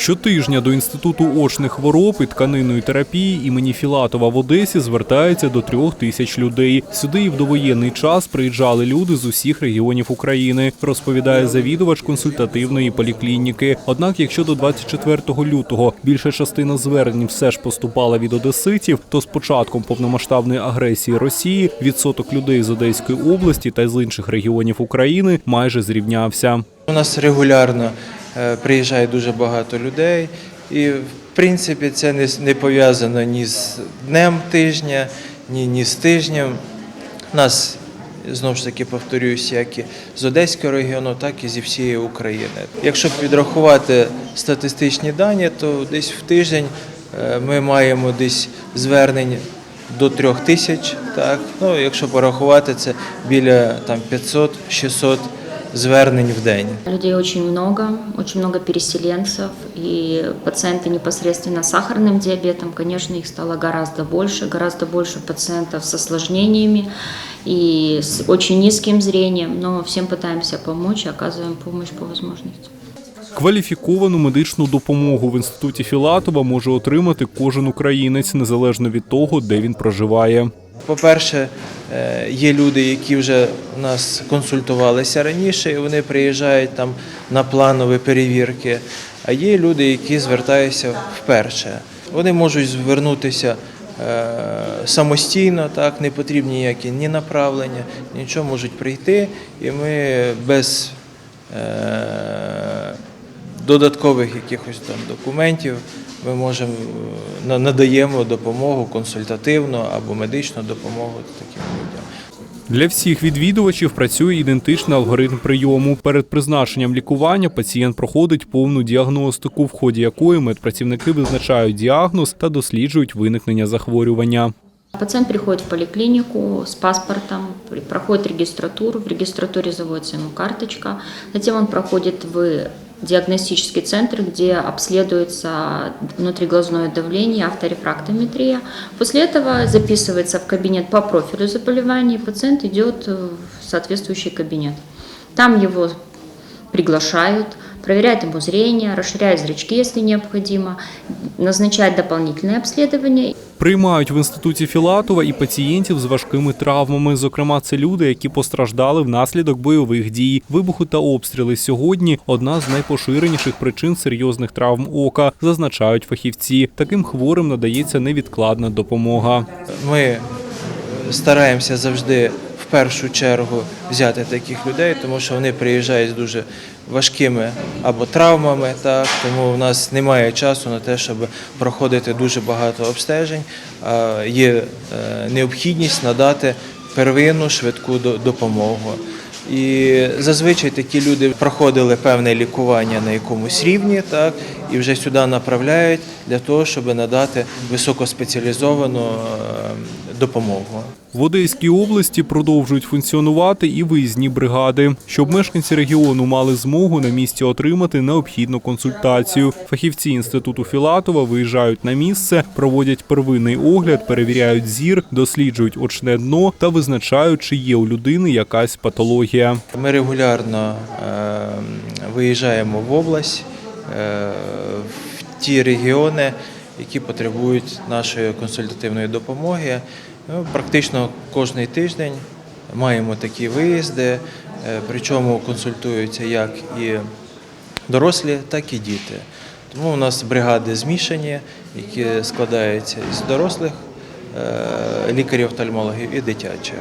Щотижня до інституту очних хвороб і тканинної терапії імені Філатова в Одесі звертається до трьох тисяч людей. Сюди і в довоєнний час приїжджали люди з усіх регіонів України, розповідає завідувач консультативної поліклініки. Однак, якщо до 24 лютого більша частина звернень все ж поступала від одеситів, то з початком повномасштабної агресії Росії відсоток людей з Одеської області та з інших регіонів України майже зрівнявся. У нас регулярно приїжджає дуже багато людей, і в принципі це не, пов'язано ні з днем тижня, ні, ні з тижнем. Нас знову ж таки повторююсь, як і з Одеського регіону, так і зі всієї України. Якщо підрахувати статистичні дані, то десь в тиждень е, ми маємо десь звернень до трьох тисяч. Так? Ну, якщо порахувати, це біля там, 500-600 звернень в день. Людей очень много, очень много переселенцев и пациенты непосредственно с сахарным диабетом, конечно, их стало гораздо больше, гораздо больше пациентов с осложнениями и с очень низким зрением, но всем пытаемся помочь, и оказываем помощь по возможности. Кваліфіковану медичну допомогу в інституті Філатова може отримати кожен українець незалежно від того, де він проживає. По-перше, е, є люди, які вже у нас консультувалися раніше, і вони приїжджають там на планові перевірки. А є люди, які звертаються вперше. Вони можуть звернутися е, самостійно, так не потрібні ніякі ні направлення, нічого можуть прийти, і ми без е, додаткових якихось там документів ми можемо е, надаємо допомогу консультативну або медичну допомогу таким людям. Для всіх відвідувачів працює ідентичний алгоритм прийому. Перед призначенням лікування пацієнт проходить повну діагностику, в ході якої медпрацівники визначають діагноз та досліджують виникнення захворювання. Пациент приходит в поликлинику с паспортом, при- проходит регистратуру, в регистратуре заводится ему карточка, затем он проходит в диагностический центр, где обследуется внутриглазное давление, авторефрактометрия. После этого записывается в кабинет по профилю заболевания, и пациент идет в соответствующий кабинет. Там его приглашают, проверяют ему зрение, расширяют зрачки, если необходимо, назначают дополнительное обследование Приймають в інституті Філатова і пацієнтів з важкими травмами. Зокрема, це люди, які постраждали внаслідок бойових дій. Вибуху та обстріли сьогодні одна з найпоширеніших причин серйозних травм ока, зазначають фахівці. Таким хворим надається невідкладна допомога. Ми стараємося завжди першу чергу взяти таких людей, тому що вони приїжджають з дуже важкими або травмами, так тому в нас немає часу на те, щоб проходити дуже багато обстежень. Є е, необхідність надати первинну швидку допомогу. І зазвичай такі люди проходили певне лікування на якомусь рівні, так і вже сюди направляють для того, щоб надати високоспеціалізовану е, допомогу. В Одеській області продовжують функціонувати і виїзні бригади, щоб мешканці регіону мали змогу на місці отримати необхідну консультацію. Фахівці інституту Філатова виїжджають на місце, проводять первинний огляд, перевіряють зір, досліджують очне дно та визначають, чи є у людини якась патологія. Ми регулярно е, виїжджаємо в область, е, в ті регіони, які потребують нашої консультативної допомоги. Ну, Практично кожний тиждень маємо такі виїзди, е, причому консультуються як і дорослі, так і діти. Тому у нас бригади змішані, які складаються із дорослих е, лікарів-офтальмологів і дитячих.